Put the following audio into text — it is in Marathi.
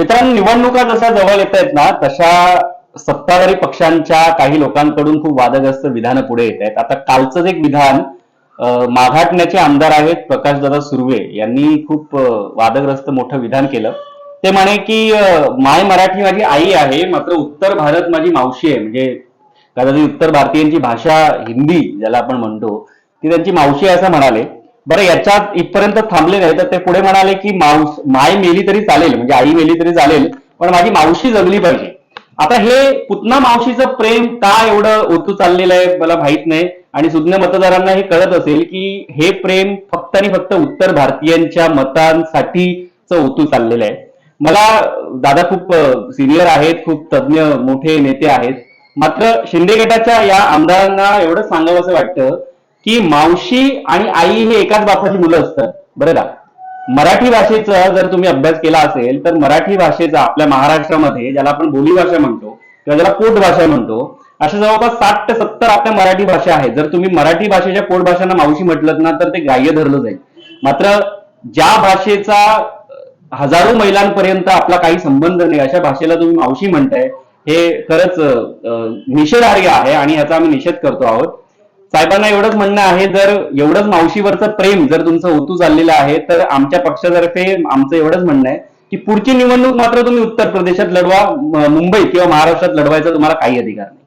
मित्रांनो निवडणुका जशा जवळ येत आहेत ना तशा सत्ताधारी पक्षांच्या काही लोकांकडून खूप वादग्रस्त विधानं पुढे येत आहेत आता कालचंच एक विधान माघाटण्याचे आमदार आहेत प्रकाशदादा सुर्वे यांनी खूप वादग्रस्त मोठं विधान केलं. ते म्हणे की माय मराठी माझी आई आहे मात्र उत्तर भारत माझी मावशी आहे. म्हणजे कदाचित उत्तर भारतीयांची भाषा हिंदी ज्याला आपण म्हणतो ती त्यांची मावशी आहे असं म्हणाले. बरं याच्यात इथपर्यंत थांबले नाही तर ते पुढे म्हणाले की मावस माय मेली तरी चालेल म्हणजे आई मेली तरी चालेल पण माझी मावशी जगली पाहिजे. आता हे पुतना मावशीचं प्रेम का एवढं ओतू चाललेलं आहे मला माहीत नाही. आणि सुज्ञ मतदारांना हे कळत असेल की हे प्रेम फक्त आणि फक्त उत्तर भारतीयांच्या मतांसाठीच ओतू चाललेलं आहे. मला दादा खूप सिनियर आहेत खूप तज्ज्ञ मोठे नेते आहेत. मात्र शिंदे गटाच्या या आमदारांना एवढं सांगावं असं वाटतं की मावशी आणि आई हे एकाच बापाची मुलं असतात. बरं का? मराठी भाषेचा जर तुम्ही अभ्यास केला असेल तर मराठी भाषेचा आपल्या महाराष्ट्रामध्ये ज्याला आपण बोली भाषा म्हणतो किंवा ज्याला पोटभाषा म्हणतो अशा जवळपास साठ ते सत्तर आपल्या मराठी भाषा आहेत. जर तुम्ही मराठी भाषेच्या पोटभाषांना मावशी म्हटलं ना तर ते ग्राह्य धरलं जाईल. मात्र ज्या भाषेचा हजारो महिलांपर्यंत आपला काही संबंध नाही अशा भाषेला तुम्ही मावशी म्हणताय हे खरंच अं, निषेधार्ह आहे आणि याचा आम्ही निषेध करतो आहोत. साहेबांना एवढंच म्हणणं आहे जर एवढंच मावशीवरचं प्रेम जर तुमचं ओतू चाललेलं आहे तर आमच्या पक्षातर्फे आमचं एवढंच म्हणणं आहे की पुढची निवडणूक मात्र तुम्ही उत्तर प्रदेशात लढवा मुंबई किंवा महाराष्ट्रात लढवायचा तुम्हाला काही अधिकार नाही.